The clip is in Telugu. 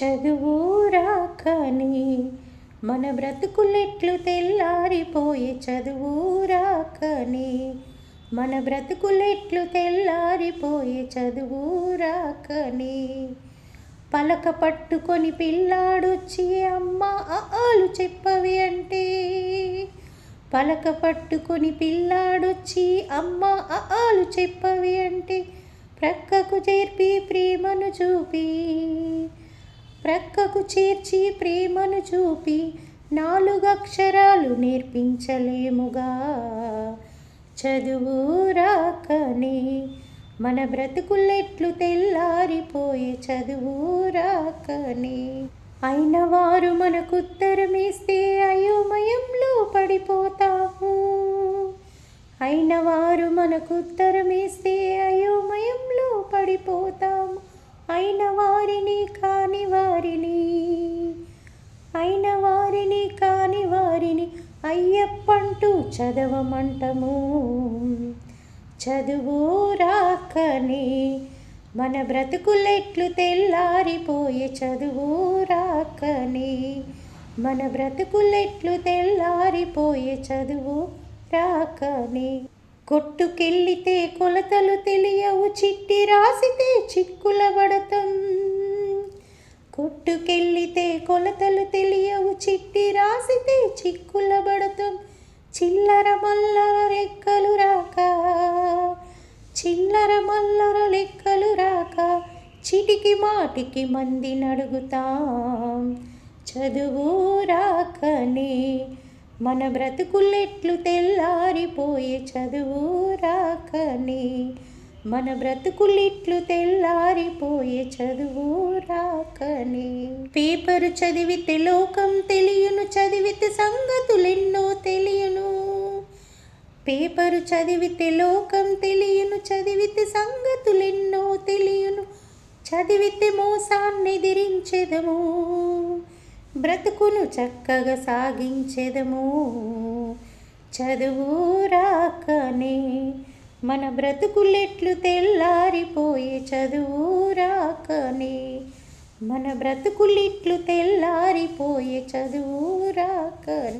చదువు రాకని మన బ్రతుకులెట్లు తెల్లారిపోయే చదువు రాకని మన బ్రతుకులెట్లు తెల్లారిపోయే చదువు రాకని. పలక పట్టుకొని పిల్లాడొచ్చి అమ్మ ఆలు చెప్పవి అంటే పలక పట్టుకొని పిల్లాడొచ్చి అమ్మ ఆలు చెప్పవి అంటే ప్రక్కకు చేర్పి ప్రేమను చూపి ప్రక్కకు చేర్చి ప్రేమను చూపి నాలుగు అక్షరాలు నేర్పించలేముగా. చదువు రాకనే మన బ్రతుకులెట్లు తెల్లారిపోయే చదువు రాకనే. అయిన వారు మనకు ఉత్తరమేస్తే అయోమయంలో పడిపోతాము. అయిన వారు మనకు అయ్యప్పంటూ చదవమంటము. చదువు రాకనే మన బ్రతుకులెట్లు తెల్లారిపోయే చదువు రాకనే మన బ్రతుకులెట్లు తెల్లారిపోయే చదువు రాకనే. కొట్టుకెళ్ళితే కొలతలు తెలియవు చిట్టి రాసితే చిక్కుల పడతాం. కొట్టుకెళ్ళితే కొలతలు తెలియవు చిట్టి రాసితే చిక్కుల పడతాం. చిల్లర మల్లర రెక్కలు రాక చిల్లర మల్లర లెక్కలు రాక చిటికి మాటికి మంది నడుగుతాం. చదువు రాకనే మన బ్రతుకులెట్లు తెల్లారిపోయే చదువు రాకనే మన బ్రతుకులిట్లు తెల్లారిపోయే చదువు రాకనే. పేపరు చదివితే లోకం తెలియను చదివితే సంగతులే పేపరు చదివితే లోకం తెలియను చదివితే సంగతులెన్నో తెలియను చదివితే మోసాన్ని ఎదిరించెదము బ్రతుకును చక్కగా సాగించెదము. చదువు రాకనే మన బ్రతుకులెట్లు తెల్లారిపోయే చదువు రాకనే మన బ్రతుకులిట్లు తెల్లారిపోయే చదువు రాకనే.